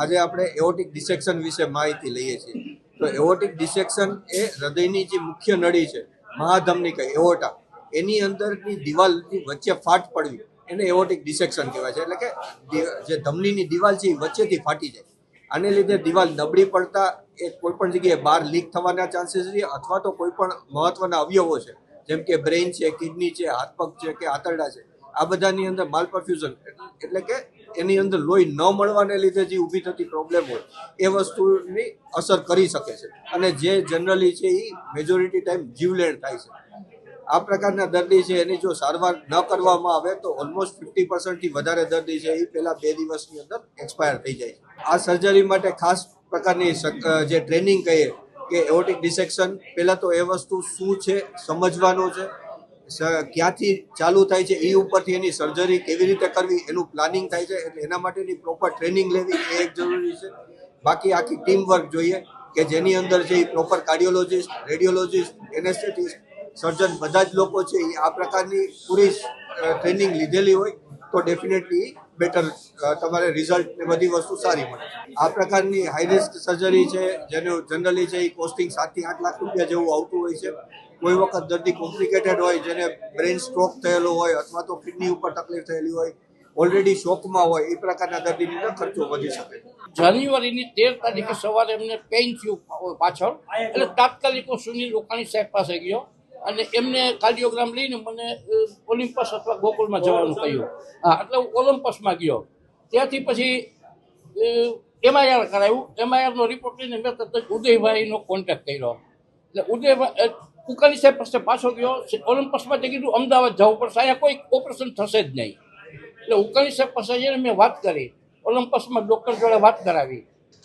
આજે આપણે એઓટિક ડિસેક્શન વિશે માહિતી લઈએ છીએ. તો એઓટિક ડિસેક્શન એ હૃદયની જે મુખ્ય નળી છે મહાધમનિકા એઓટા, એની અંદરની દિવાલની વચ્ચે ફાટ પડવી, એને એઓટિક ડિસેક્શન કહેવાય છે. એટલે કે જે ધમનીની દિવાલ છે એ વચ્ચેથી ફાટી જાય. આને લીધે દિવાલ નબળી પડતા એ કોઈ પણ જગ્યાએ બહાર લીક થવાના ચાન્સીસ છે અથવા તો કોઈ પણ મહત્વના અવયવો છે, જેમ કે બ્રેઇન છે, કિડની છે હાથપગ છે કે આંતરડા છે. આ બધાની અંદર માલ પરફ્યુઝન, એટલે કે એની અંદર લોહી ન મળવાને લીધે જે ઊભી થતી પ્રોબ્લેમ હોય, એ વસ્તુની અસર કરી શકે છે. અને જે જનરલી છે એ મેજોરિટી ટાઈમ જીવલેણ થાય છે. આ પ્રકારના દર્દી છે, એની જો સારવાર ન કરવામાં આવે તો ઓલમોસ્ટ ફિફ્ટી પર્સન્ટથી વધારે દર્દી છે એ પહેલાં બે દિવસની અંદર એક્સપાયર થઈ જાય છે. આ સર્જરી માટે ખાસ પ્રકારની જે ટ્રેનિંગ કહીએ કે એઓટિક ડિસેક્શન પહેલાં તો એ વસ્તુ શું છે, સમજવાનું છે ક્યાંથી ચાલુ થાય છે, એ ઉપરથી એની સર્જરી કેવી રીતે કરવી, એનું પ્લાનિંગ થાય છે, એટલે એના માટેની પ્રોપર ટ્રેનિંગ લેવી એ એક જરૂરી છે. બાકી આખી ટીમ વર્ક જોઈએ કે જેની અંદર છે એ proper cardiologist radiologist anaesthetist surgeon બધા જ લોકો છે, એ આ પ્રકારની પૂરી ટ્રેનિંગ લીધેલી હોય તો ડેફિનેટલી બેટર તમારે રિઝલ્ટ ને બધી વસ્તુ સારી મળે. આ પ્રકારની હાઈ રિસ્ક સર્જરી છે, જેનું જનરલી છે એ કોસ્ટિંગ સાતથી આઠ લાખ રૂપિયા જેવું આવતું હોય છે. કોઈ વખત દર્દી કોમ્પ્લિકેટેડ હોય, જેને બ્રેન સ્ટ્રોક થયેલો હોય અથવા તો કિડની ઉપર તકલીફ થયેલી હોય ઓલરેડી શોકમાં હોય, એ પ્રકારના દર્દીની અંદર ખર્ચો વધી શકે. જાન્યુઆરીની તેર તારીખે સવારે એમને પેઇન થયું પાછળ, એટલે તાત્કાલિક હું સુનિલ રોકાણી સાહેબ પાસે ગયો. અને એમને કાર્ડિયોગ્રામ લઈને મને ઓલિમ્પસ અથવા ગોકુલમાં જવાનું કહ્યું. હા, એટલે હું ઓલિમ્પસમાં ગયો. ત્યાંથી પછી એમઆઈઆર કરાવ્યું એમઆઈઆરનો રિપોર્ટ લઈને મેં તરત ઉદયભાઈનો કોન્ટેક્ટ કર્યો. એટલે ઉદયભાઈ કુકાની સાહેબ પાસે પાછો ગયો. ઓલિમ્પસમાં તે કીધું, અમદાવાદ જવું પડશે અહીંયા કોઈ ઓપરેશન થશે જ નહીં. એટલે ઉકાની સાહેબ પાસે જઈને મેં વાત કરી. ઓલિમ્પસમાં ડૉક્ટર જોડે વાત કરાવી.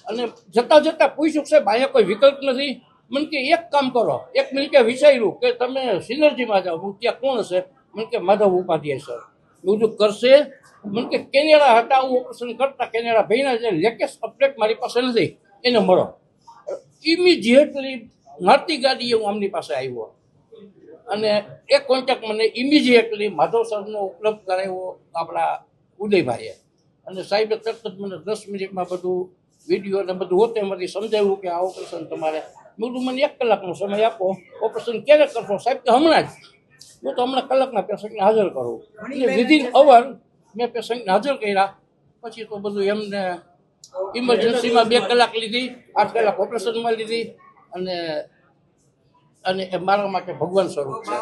અને જતાં જતાં પૂછ્યું સાહેબ, અહીંયા કોઈ વિકલ્પ નથી? મને કે એક કામ કરો, એક મિનિટે વિચાર્યું કે તમે સિનર્જીમાં જાઓ, હું ત્યાં કોણ છે મને કે માધવ ઉપાધ્યાય સર. બધું કરશે. મને કે, કેનેડા હતા, હું ઓપરેશન કરતા કેનેડા ભાઈના જે લેટેસ્ટ અપડેટ મારી પાસે નથી. એને મળો. ઇમિજિએટલી નાતી ગાડીએ હું આમની પાસે આવ્યો. અને એ કોન્ટેક્ટ મને ઇમિજિએટલી માધવ સરનો ઉપલબ્ધ કરાવ્યો આપણા ઉદયભાઈએ. અને સાહેબે તરત જ મને દસ મિનિટમાં બધું વીડિયો ને બધું હોતે એમાંથી સમજાવ્યું કે આ ઓપરેશન તમારે. મેં મને એક કલાકનો સમય આપો. ઓપરેશન ક્યારે કરશો? સાહેબ કે હમણાં જ. હું તો હમણાં કલાકના પેશન્ટને હાજર કરું. એટલે વિધિન અવર મેં પેશન્ટને હાજર કર્યા. પછી તો બધું એમને ઇમરજન્સીમાં બે કલાક લીધી આઠ કલાક ઓપરેશનમાં લીધી અને અને એ મારા માટે ભગવાન સ્વરૂપ છે.